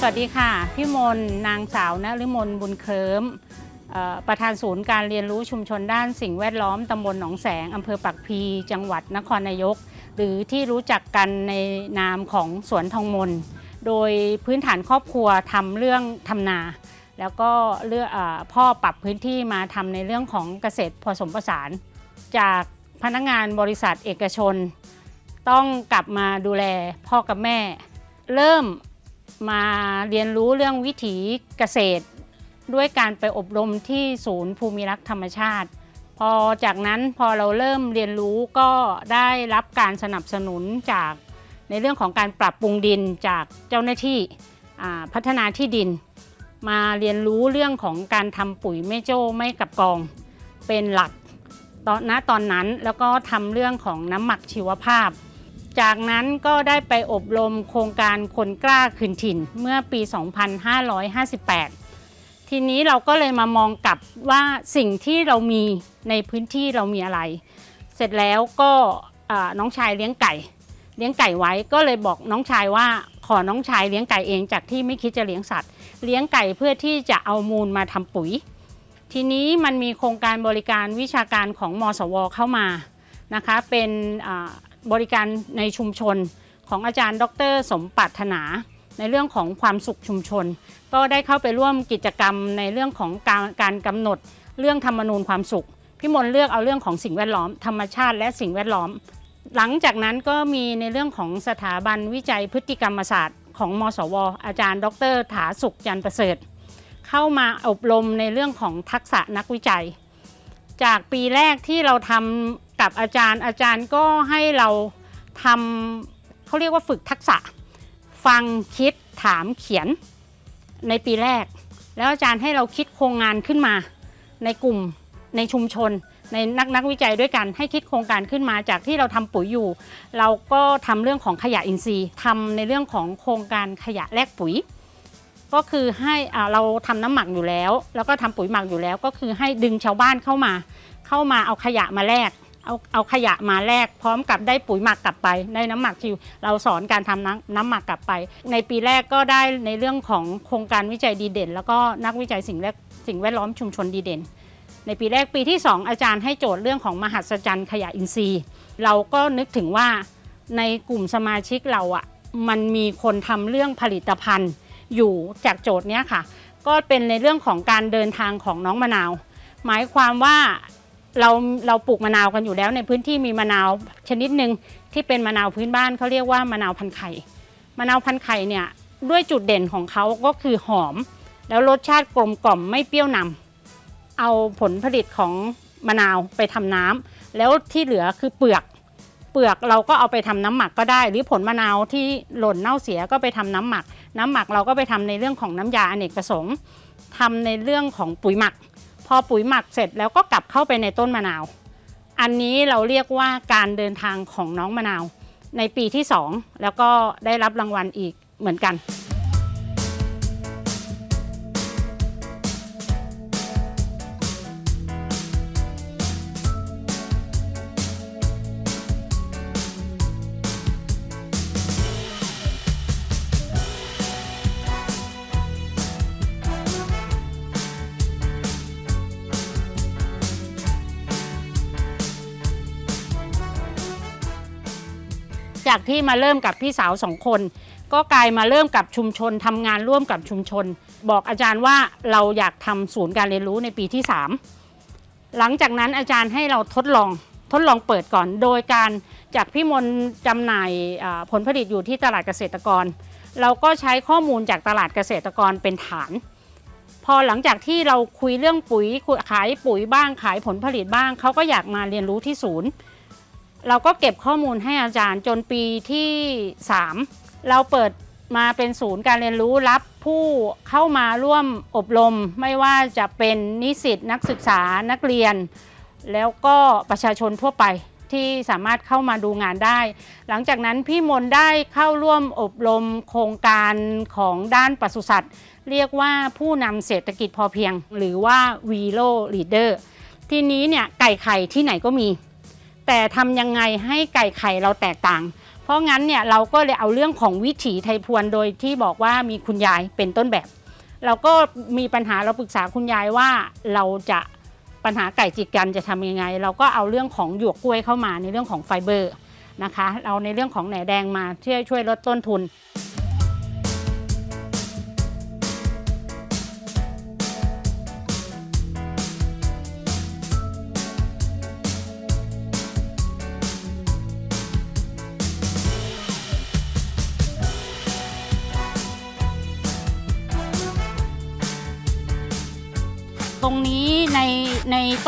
สวัสดีค่ะ พี่มนนางสาวนฤมลบุญเคลิมประธานศูนย์การเรียนรู้ชุมชนด้านสิ่งแวดล้อมตำบลหนองแสงอำเภอปักพี จังหวัดนครนายก หรือที่รู้จักกันในนามของสวนทองมน โดยพื้นฐานครอบครัวทำเรื่องทำนา แล้วก็เลือกอพ่อปรับพื้นที่มาทำในเรื่องของเกษตรผสมผสาน จากพนักงานบริษัทเอกชน ต้องกลับมาดูแลพ่อกับแม่ เริ่ม มาเรียนรู้เรื่องวิถีเกษตร ด้วยการไปอบรมที่ศูนย์ภูมิรักษ์ธรรมชาติ พอจากนั้นพอเราเริ่มเรียนรู้ก็ได้รับการสนับสนุนจากในเรื่องของการปรับปรุงดินจากเจ้าหน้าที่พัฒนาที่ดิน มาเรียนรู้เรื่องของการทำปุ๋ยไม่โจ้ไม่กับกอง เป็นหลักตอนณตอนนั้นแล้วก็ทำเรื่องของน้ำหมักชีวภาพ จากนั้นก็ได้ไปอบรมโครงการคนกล้าคืนถิ่นเมื่อปี 2558 ทีนี้เราก็เลยมามองกลับว่าสิ่งที่เรามีในพื้นที่เรามีอะไร เสร็จแล้วก็น้องชายเลี้ยงไก่ เลี้ยงไก่ไว้ก็เลยบอกน้องชายว่าขอน้องชายเลี้ยงไก่เองจากที่ไม่คิดจะเลี้ยงสัตว์ เลี้ยงไก่เพื่อที่จะเอามูลมาทำปุ๋ย ทีนี้มันมีโครงการบริการวิชาการของมสวเข้ามานะคะเป็น บริการในชุมชนของอาจารย์ ดร สมปรารถนา ในเรื่องของความสุขชุมชน ก็ได้เข้าไปร่วมกิจกรรมในเรื่องของการการกำหนดเรื่องธรรมนูญความสุขพี่มนเลือกเอาเรื่องของสิ่งแวดล้อมธรรมชาติและสิ่งแวดล้อม หลังจากนั้นก็มีในเรื่องของสถาบันวิจัยพฤติกรรมศาสตร์ของมสว อาจารย์ ดร ถาสุขจันประเสริฐ เข้ามาอบรมในเรื่องของทักษะนักวิจัย จากปีแรกที่เราทำ กับอาจารย์อาจารย์ก็ให้เราทำเขาเรียกว่าฝึกทักษะ ฟังคิดถามเขียนในปีแรก แล้วอาจารย์ให้เราคิดโครงงานขึ้นมา ในกลุ่มในชุมชน ในนักนักวิจัยด้วยกันให้คิดโครงการขึ้นมาจากที่เราทำปุ๋ยอยู่ เราก็ทำเรื่องของขยะอินทรีย์ทำในเรื่องของโครงการขยะแลกปุ๋ย ก็คือให้เราทำน้ำหมักอยู่แล้ว แล้วก็ทำปุ๋ยหมักอยู่แล้ว ก็คือให้ดึงชาวบ้านเข้ามา เข้ามาเอาขยะมาแลก เอาเอาขยะมาแลกพร้อมกับได้ปุ๋ยหมักกลับไปได้น้ำหมักชิว เราสอนการทำน้ำน้ำหมักกลับไป ในปีแรกก็ได้ในเรื่องของโครงการวิจัยดีเด่น แล้วก็นักวิจัยสิ่งแวดสิ่งแวดล้อมชุมชนดีเด่น ในปีแรกปีที่ 2 อาจารย์ให้โจทย์เรื่องของมหัศจรรย์ขยะอินทรีย์ เราก็นึกถึงว่าในกลุ่มสมาชิกเราอะ่ะมันมีคนทำเรื่องผลิตภัณฑ์อยู่จากโจทย์เนี้ยค่ะ ก็เป็นในเรื่องของการเดินทางของน้องมะนาว หมายความว่า เราเราปลูกมะนาวกันอยู่แล้ว ในพื้นที่มีมะนาวชนิดหนึ่งที่เป็นมะนาวพื้นบ้านเขาเรียกว่ามะนาวพันไข่มะนาวพันไข่เนี่ยด้วยจุดเด่นของเขาก็คือหอม แล้วรสชาติกลมกล่อมไม่เปรี้ยวนำเอาผลผลิตของมะนาวไปทำน้ำแล้วที่เหลือคือเปลือก เปลือกเราก็เอาไปทำน้ำหมักก็ได้ หรือผลมะนาวที่หล่นเน่าเสียก็ไปทำน้ำหมัก น้ำหมักเราก็ไปทำในเรื่องของน้ำยาอเนกประสงค์ทำในเรื่องของปุ๋ยหมัก พอปุ๋ยหมักเสร็จแล้วก็กลับเข้าไปในต้นมะนาว อันนี้เราเรียกว่าการเดินทางของน้องมะนาว ในปีที่ 2 แล้วก็ได้รับรางวัลอีกเหมือนกัน จากที่มาเริ่มกับพี่สาวสองคน ก็กลายมาเริ่มกับชุมชนทำงานร่วมกับชุมชน บอกอาจารย์ว่าเราอยากทำศูนย์การเรียนรู้ในปีที่ 3 หลังจากนั้นอาจารย์ให้เราทดลองทดลองเปิดก่อน โดยการจากพี่มนจำหน่ายผลผลิตอยู่ที่ตลาดเกษตรกร เราก็ใช้ข้อมูลจากตลาดเกษตรกรเป็นฐาน พอหลังจากที่เราคุยเรื่องปุ๋ยขายปุ๋ยบ้างขายผลผลิตบ้างเขาก็อยากมาเรียนรู้ที่ศูนย์ เราก็เก็บข้อมูลให้อาจารย์จนปีที่ 3 เราเปิดมาเป็นศูนย์การเรียนรู้รับผู้เข้ามาร่วมอบรม ไม่ว่าจะเป็นนิสิตนักศึกษานักเรียน แล้วก็ประชาชนทั่วไปที่สามารถเข้ามาดูงานได้ หลังจากนั้นพี่มนได้เข้าร่วมอบรมโครงการของด้านปศุสัตว์ เรียกว่าผู้นำเศรษฐกิจพอเพียง หรือว่า v ีโ l ลีดเดอร์ทีนี้เนี่ยไก่ไข่ที่ไหนก็มี แต่ทำยังไงให้ไก่ไข่เราแตกต่าง เพราะงั้นเนี่ยเราก็เลยเอาเรื่องของวิถีไทยพวนโดยที่บอกว่ามีคุณยายเป็นต้นแบบ เราก็มีปัญหาเราปรึกษาคุณยายว่าเราจะปัญหาไก่จิกกันจะทำยังไง เราก็เอาเรื่องของหยวกกล้วยเข้ามาในเรื่องของไฟเบอร์นะคะ เอาในเรื่องของแหนแดงมาที่ช่วยลดต้นทุน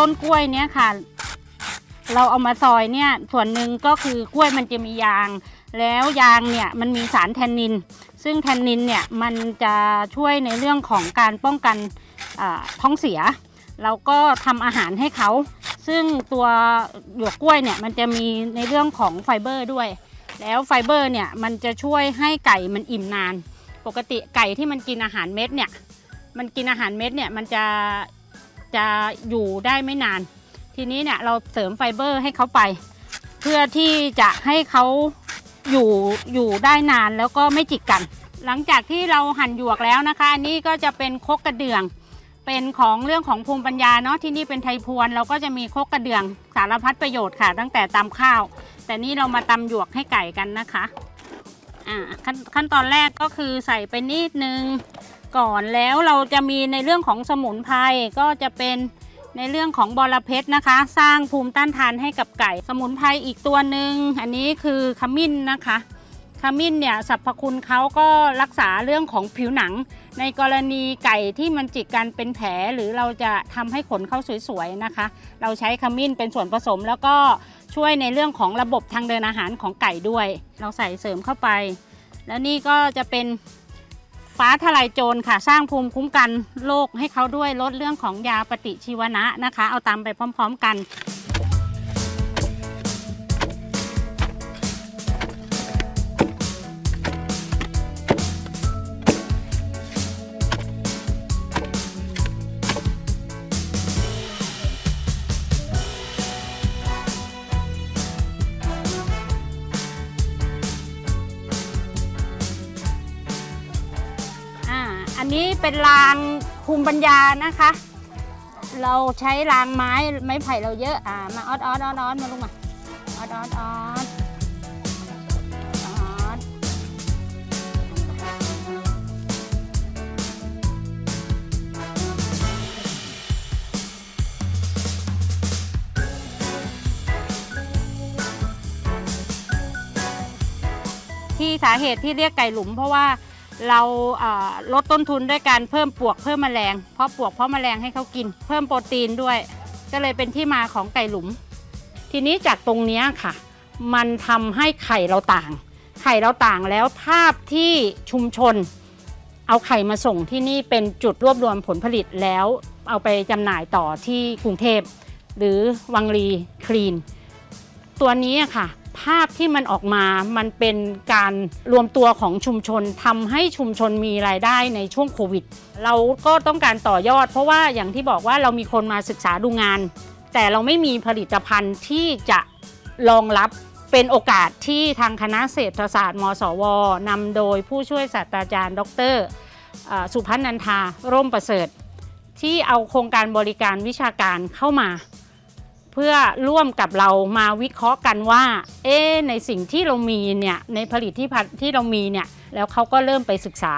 ต้นกล้วยเนี้ยค่ะ เราเอามาซอยเนี่ยส่วนหนึ่งก็คือกล้วยมันจะมียาง แล้วยางเนี่ยมันมีสารแทนนิน ซึ่งแทนนินเนี่ยมันจะช่วยในเรื่องของการป้องกันท้องเสีย เราก็ทำอาหารให้เขา ซึ่งตัวหยวกกล้วยเนี่ยมันจะมีในเรื่องของไฟเบอร์ด้วย แล้วไฟเบอร์เนี่ยมันจะช่วยให้ไก่มันอิ่มนาน ปกติไก่ที่มันกินอาหารเม็ดเนี่ยมันกินอาหารเม็ดเนี่ยมันจะ จะอยู่ได้ไม่นาน ทีนี้เนี่ยเราเสริมไฟเบอร์ให้เขาไป เพื่อที่จะให้เขาอยู่อยู่ได้นานแล้วก็ไม่จิกกัน หลังจากที่เราหั่นหยวกแล้วนะคะ อันนี้ก็จะเป็นคกกระเดื่อง เป็นของเรื่องของภูมิปัญญาเนาะที่นี่เป็นไทยพวนเราก็จะมีคกกระเดื่องสารพัดประโยชน์ค่ะ ตั้งแต่ตำข้าว แต่นี่เรามาตำหยวกให้ไก่กันนะคะอ่าขขั้นตอนแรกก็คือใส่ไปนิดนึง ก่อนแล้วเราจะมีในเรื่องของสมุนไพรก็จะเป็นในเรื่องของบอระเพ็ดนะคะ สร้างภูมิต้านทานให้กับไก่ สมุนไพรอีกตัวหนึ่งอันนี้คือขมิ้นนะคะขมิ้นเนี่ยสรรพคุณเขาก็รักษาเรื่องของผิวหนัง ในกรณีไก่ที่มันจิกกันเป็นแผลหรือเราจะทำให้ขนเขาสวยๆนะคะ เราใช้ขมิ้นเป็นส่วนผสม แล้วก็ช่วยในเรื่องของระบบทางเดินอาหารของไก่ด้วย เราใส่เสริมเข้าไป แล้วนี่ก็จะเป็น ฟ้าทลายโจรค่ะ สร้างภูมิคุ้มกันโรคให้เขาด้วยลดเรื่องของยาปฏิชีวนะนะคะ เอาตามไปพร้อม ๆ กัน รางภูมิปัญญานะคะ เราใช้รางไม้ไม้ไผ่เราเยอะอ่ามาออดออดออดออดมาลุงมาออดออดออดออดที่สาเหตุที่เรียกไก่หลุม เพราะว่า เราลดต้นทุนด้วยการเพิ่มปลวกเพิ่มแมลง เพราะปลวกเพราะแมลงให้เขากิน เพิ่มโปรตีนด้วย ก็เลยเป็นที่มาของไก่หลุม ทีนี้จากตรงนี้ค่ะ มันทำให้ไข่เราต่าง ไข่เราต่างแล้วภาพที่ชุมชน เอาไข่มาส่งที่นี่เป็นจุดรวบรวมผลผลิตแล้วเอาไปจำหน่ายต่อที่กรุงเทพหรือวังรีคลีน ตัวนี้ค่ะ ภาพที่มันออกมา มันเป็นการรวมตัวของชุมชนทำให้ชุมชนมีรายได้ในช่วงโควิด เราก็ต้องการต่อยอด เพราะว่าอย่างที่บอกว่าเรามีคนมาศึกษาดูงาน แต่เราไม่มีผลิตภัณฑ์ที่จะรองรับเป็นโอกาสที่ทางคณะเศรษฐศาสตร์ มสวนำโดยผู้ช่วยศาสตราจารย์ ดร สุพัฒนันทาร่มประเสริฐ ที่เอาโครงการบริการวิชาการเข้ามา เพื่อร่วมกับเรามาวิเคราะห์กันว่า เอ๊ในสิ่งที่เรามีเนี่ยในผลิตที่พันที่เรามีเนี่ยแล้วเขาก็เริ่มไปศึกษา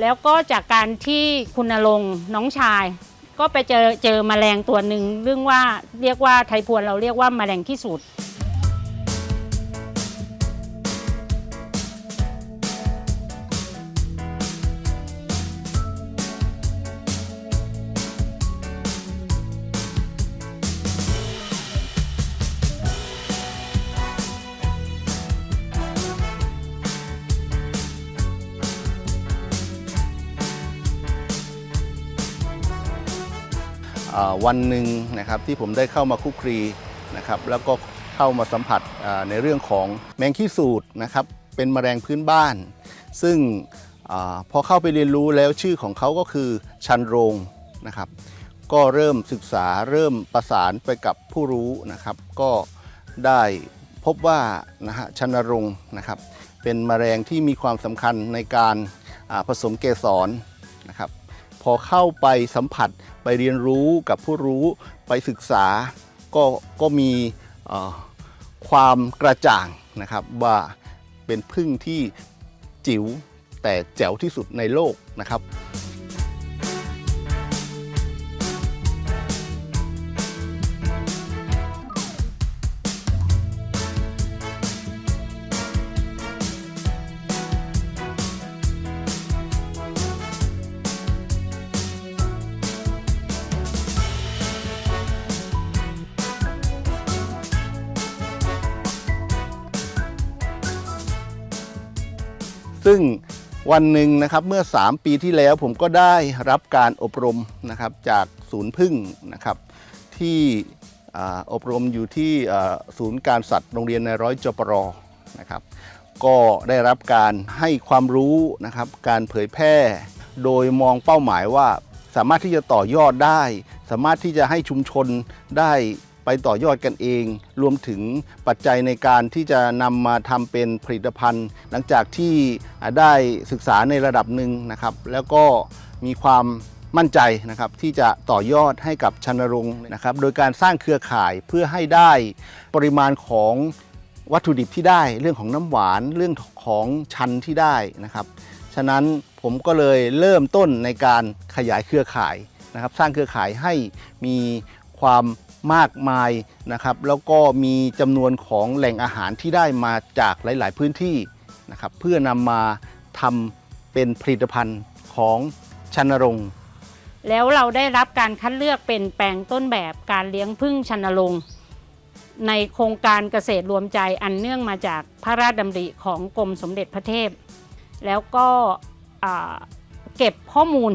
แล้วก็จากการที่คุณนรงน้องชาย ก็ไปเจอเจอแมลงตัวหนึ่งเรื่องว่าเรียกว่าไทยพวนเราเรียกว่าแมลงที่สุด วันหนึ่งนะครับที่ผมได้เข้ามาคุกคลีนะครับแล้วก็เข้ามาสัมผัสในเรื่องของแมงขี้สูตรนะครับเป็นแมลงพื้นบ้าน ซึ่งอพอเข้าไปเรียนรู้แล้วชื่อของเขาก็คือชันโรงนะครับ ก็เริ่มศึกษาเริ่มประสานไปกับผู้รู้นะครับ ก็ได้พบว่านะฮะชันรงนะครับ เป็นแมลงที่มีความสำคัญในการผสมเกสรนะครับ พอเข้าไปสัมผัส ไปเรียนรู้กับผู้รู้ไปศึกษาก็ก็มีความกระจ่างนะครับว่าเป็นพึ่งที่จิ๋วแต่แจ๋วที่สุดในโลกนะครับ วันหนึ่งนะครับเมื่อ 3 ปีที่แล้วผมก็ได้รับการอบรมนะครับจากศูนย์พึ่งนะครับที่ออบรมอยู่ที่ศูนย์การสัตว์โรงเรียนในร้อยจปรนะครับก็ได้รับการให้ความรู้นะครับการเผยแพร่ โดยมองเป้าหมายว่าสามารถที่จะต่อยอดได้ สามารถที่จะให้ชุมชนได้ ไปต่อยอดกันเอง รวมถึงปัจจัยในการที่จะนำมาทำเป็นผลิตภัณฑ์ หลังจากที่ได้ศึกษาในระดับหนึ่งนะครับ แล้วก็มีความมั่นใจนะครับที่จะต่อยอดให้กับชนรงค์นะครับโดยการสร้างเครือข่ายเพื่อให้ได้ปริมาณของวัตถุดิบที่ได้ เรื่องของน้ำหวานเรื่องของชันที่ได้นะครับฉะนั้นผมก็เลยเริ่มต้นในการขยายเครือข่ายนะครับ สร้างเครือข่ายให้มีความ มากมายนะครับ แล้วก็มีจำนวนของแหล่งอาหารที่ได้มาจากหลาย ๆ พื้นที่นะครับ เพื่อนำมาทำเป็นผลิตภัณฑ์ของชันรงค์แล้วเราได้รับการคัดเลือกเป็นแปลงต้นแบบการเลี้ยงพึ่งชันลงค์ในโครงการเกษตรรวมใจอันเนื่องมาจากพระราชดำริของกรมสมเด็จพระเทพ แล้วก็เก็บข้อมูล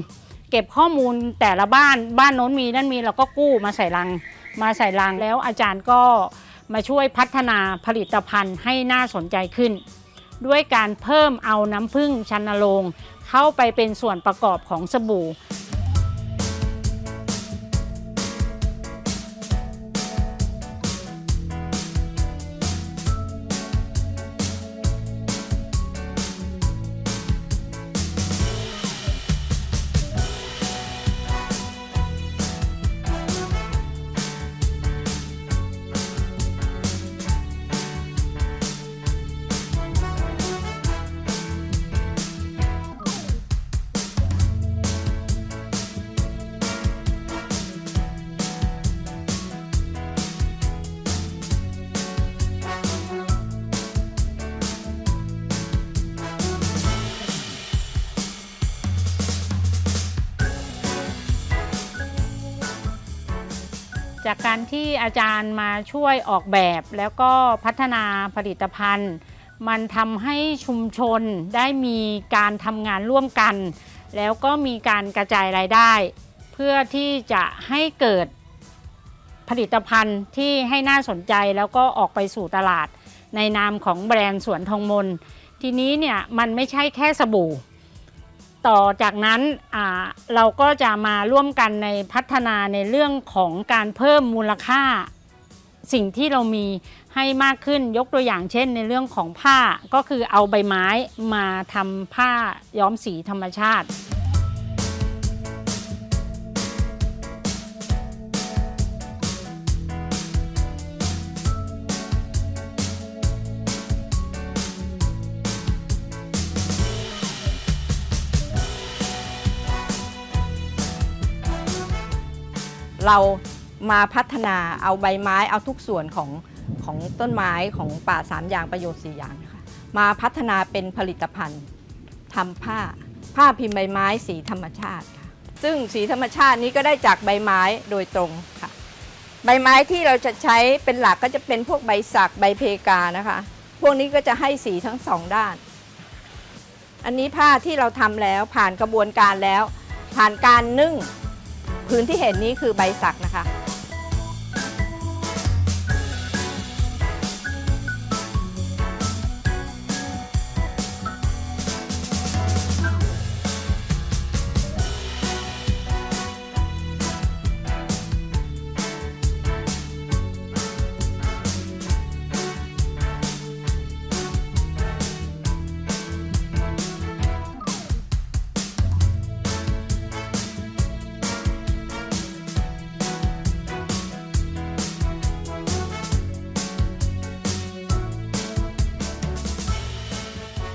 เก็บข้อมูลแต่ละบ้านบ้านโน้นมีนั่นมีเราก็กู้มาใส่ลัง มาใส่ลังแล้วอาจารย์ก็มาช่วยพัฒนาผลิตภัณฑ์ให้น่าสนใจขึ้น ด้วยการเพิ่มเอาน้ำผึ้งชันโรงเข้าไปเป็นส่วนประกอบของสบู่ จากการที่อาจารย์มาช่วยออกแบบแล้วก็พัฒนาผลิตภัณฑ์ มันทำให้ชุมชนได้มีการทำงานร่วมกัน แล้วก็มีการกระจายรายได้ เพื่อที่จะให้เกิดผลิตภัณฑ์ที่ให้น่าสนใจแล้วก็ออกไปสู่ตลาด ในนามของแบรนด์สวนทองมน ทีนี้เนี่ยมันไม่ใช่แค่สบู่ ต่อจากนั้นเราก็จะมาร่วมกันในพัฒนาในเรื่องของการเพิ่มมูลค่า สิ่งที่เรามีให้มากขึ้นยกตัวอย่างเช่น ในเรื่องของผ้าก็คือเอาใบไม้มาทำผ้าย้อมสีธรรมชาติ เรามาพัฒนาเอาใบไม้เอาทุกส่วนของของต้นไม้ของป่าสามอย่างประโยชน์สี่อย่างนะคะมาพัฒนาเป็นผลิตภัณฑ์ทำผ้า ผ้าพิมพ์ใบไม้สีธรรมชาติค่ะซึ่งสีธรรมชาตินี้ก็ได้จากใบไม้โดยตรงค่ะ ใบไม้ที่เราจะใช้เป็นหลักก็จะเป็นพวกใบสักใบเพกานะคะ พวกนี้ก็จะให้สีทั้งสองด้าน อันนี้ผ้าที่เราทำแล้วผ่านกระบวนการแล้ว ผ่านการนึ่ง พื้นที่เห็นนี้คือใบสักนะคะ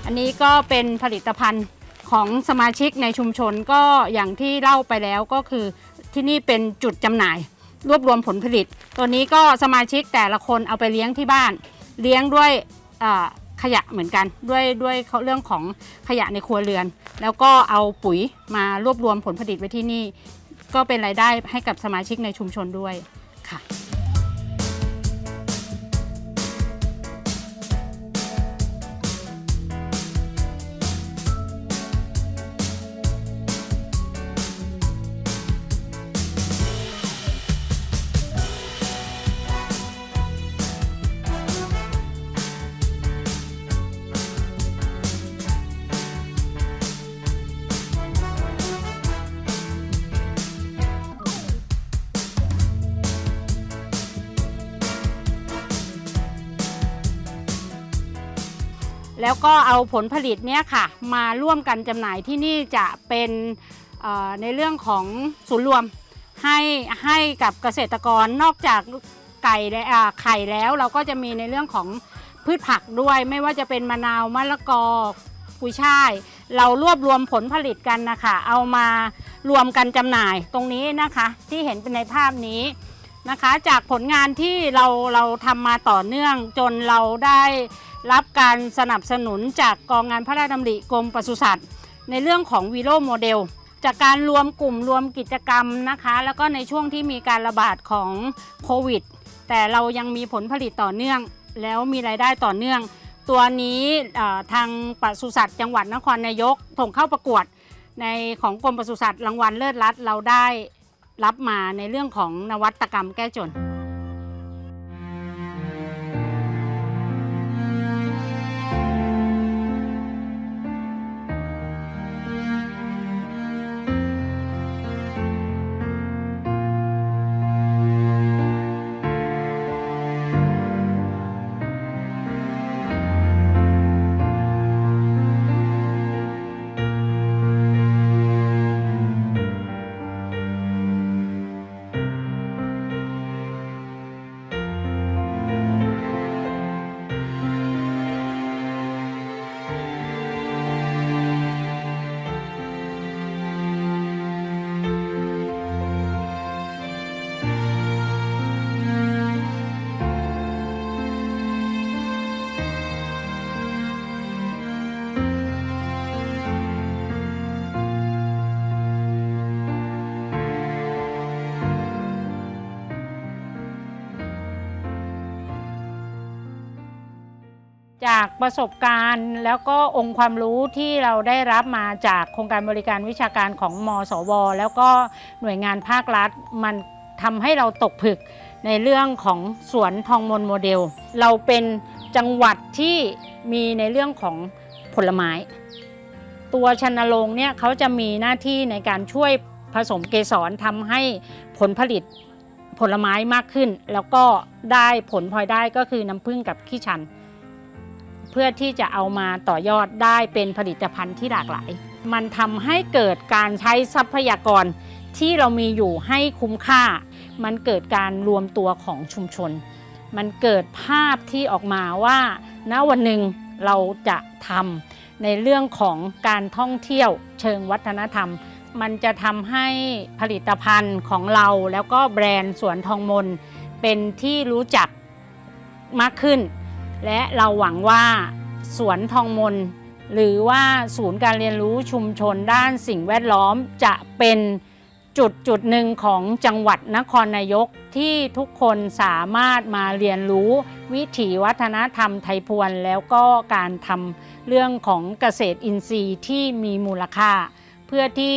อันนี้ก็เป็นผลิตภัณฑ์ของสมาชิกในชุมชนก็อย่างที่เล่าไปแล้วก็คือที่นี่เป็นจุดจำหน่าย รวบรวมผลผลิต ตัวนี้ก็สมาชิกแต่ละคนเอาไปเลี้ยงที่บ้าน เลี้ยงด้วยขยะเหมือนกันด้วยด้วยเขาเรื่องของขยะในครัวเรือน แล้วก็เอาปุ๋ยมารวบรวมผลผลิตไว้ที่นี่ ก็เป็นรายได้ให้กับสมาชิกในชุมชนด้วยค่ะ แล้วก็เอาผลผลิตเนี่ยค่ะมาร่วมกันจำหน่ายที่นี่จะเป็นในเรื่องของศูนย์รวมให้ให้กับเกษตรกรนอกจากไก่และไข่แล้วเราก็จะมีในเรื่องของพืชผักด้วย ไม่ว่าจะเป็นมะนาวมะละกอกุยช่าย เรารวบรวมผลผลิตกันนะคะเอามารวมกันจำหน่ายตรงนี้นะคะที่เห็นเป็นในภาพนี้นะคะ จากผลงานที่เราเราทำมาต่อเนื่องจนเราได้ รับการสนับสนุนจากกองงานพระราชดำริกรมปศุสัตว์ ในเรื่องของวีโรโมเดลจากการรวมกลุ่มรวมกิจกรรมนะคะ แล้วก็ในช่วงที่มีการระบาดของโควิด แต่เรายังมีผลผลิตต่อเนื่อง แล้วมีรายได้ต่อเนื่อง ตัวนี้ทางปศุสัตว์จังหวัดนครนายกส่งเข้าประกวดในของกรมปศุสัตว์รางวัลเลิศรัฐเราได้รับมาในเรื่องของนวัตกรรมแก้จน จากประสบการณ์แล้วก็องค์ความรู้ที่เราได้รับมาจากโครงการบริการวิชาการของมสว แล้วก็หน่วยงานภาครัฐ มันทำให้เราตกผึกในเรื่องของสวนทองมนโมเดล เราเป็นจังหวัดที่มีในเรื่องของผลไม้ ตัวชนรงเนี่ยเขาจะมีหน้าที่ในการช่วยผสมเกสรทำให้ผลผลิตผลไม้มากขึ้น แล้วก็ได้ผลพลอยได้ก็คือน้ำผึ้งกับขี้ชัน เพื่อที่จะเอามาต่อยอดได้เป็นผลิตภัณฑ์ที่หลากหลาย มันทำให้เกิดการใช้ทรัพยากรที่เรามีอยู่ให้คุ้มค่า มันเกิดการรวมตัวของชุมชน มันเกิดภาพที่ออกมาว่าณวันหนึ่งเราจะทำในเรื่องของการท่องเที่ยวเชิงวัฒนธรรม มันจะทำให้ผลิตภัณฑ์ของเราแล้วก็แบรนด์สวนทองมนเป็นที่รู้จักมากขึ้น และเราหวังว่าสวนทองมน หรือว่าศูนย์การเรียนรู้ชุมชนด้านสิ่งแวดล้อมจะเป็นจุดจุดหนึ่งของจังหวัดนครนายกที่ทุกคนสามารถมาเรียนรู้วิถีวัฒนธรรมไทยพวน แล้วก็การทำเรื่องของเกษตรอินทรีย์ที่มีมูลค่า เพื่อที่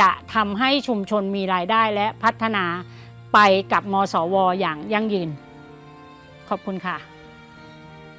จะทำให้ชุมชนมีรายได้และพัฒนาไปกับมสวอย่างยั่งยืน ขอบคุณค่ะ